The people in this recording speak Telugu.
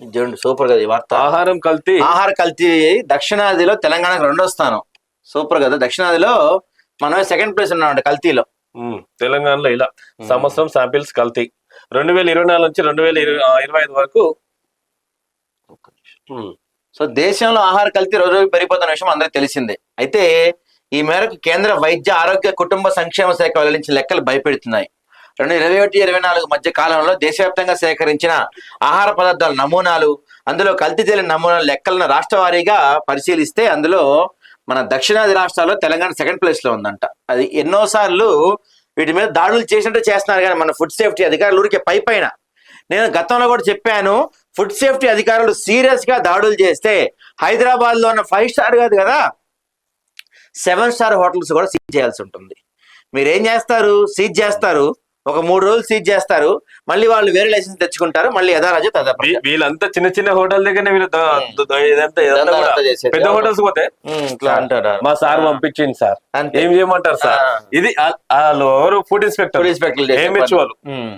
చూడండి సూపర్ కదా ఈ వార్త. ఆహారం కల్తీ. ఆహార కల్తీ దక్షిణాదిలో తెలంగాణకు రెండో స్థానం. సూపర్ కదా. దక్షిణాదిలో మనమే సెకండ్ ప్లేస్ ఉన్నామంట కల్తీలో. తెలంగాణలో ఇలా. సంవత్సరం శాంపిల్స్ కల్తీ. రెండు వేల ఇరవై నాలుగు నుంచి రెండు వేల ఇరవై ఐదు వరకు సో దేశంలో ఆహార కల్తీ రోజు రోజు పెరిగిపోతున్న విషయం అందరికీ తెలిసిందే. అయితే ఈ మేరకు కేంద్ర వైద్య ఆరోగ్య కుటుంబ సంక్షేమ శాఖ వెల్లడించిన లెక్కలు భయపెడుతున్నాయి. రెండు ఇరవై ఒకటి ఇరవై నాలుగు మధ్య కాలంలో దేశవ్యాప్తంగా సేకరించిన ఆహార పదార్థాల నమూనాలు అందులో కల్తీ తేలిన నమూనాల లెక్కలను రాష్ట్ర వారీగా పరిశీలిస్తే అందులో మన దక్షిణాది రాష్ట్రాల్లో తెలంగాణ సెకండ్ ప్లేస్లో ఉందంట. అది ఎన్నోసార్లు వీటి మీద దాడులు చేసినట్టు చేస్తున్నారు కానీ మన ఫుడ్ సేఫ్టీ అధికారులు ఊరికే పై పైన. నేను గతంలో కూడా చెప్పాను ఫుడ్ సేఫ్టీ అధికారులు సీరియస్గా దాడులు చేస్తే హైదరాబాద్లో ఉన్న ఫైవ్ స్టార్ కాదు కదా సెవెన్ స్టార్ హోటల్స్ కూడా సీజ్ చేయాల్సి ఉంటుంది. మీరేం చేస్తారు? సీజ్ చేస్తారు? ఒక మూడు రోజులు సీజ్ చేస్తారు. మళ్ళీ వాళ్ళు వేరే లైసెన్స్ తెచ్చుకుంటారు. మళ్ళీ యథారాజు వీళ్ళంతా చిన్న చిన్న హోటల్ దగ్గరనే వీళ్ళు. పెద్ద హోటల్స్ పోతే మా సార్ పంపించింది సార్. ఏం చేయమంటారు సార్. ఇది ఆ- వాళ్ళు ఎవరు? ఫుడ్ ఇన్స్పెక్టర్ పోలీస్ పెట్రోల్ ఏం మెచ్చుకోవాలి ఉమ్.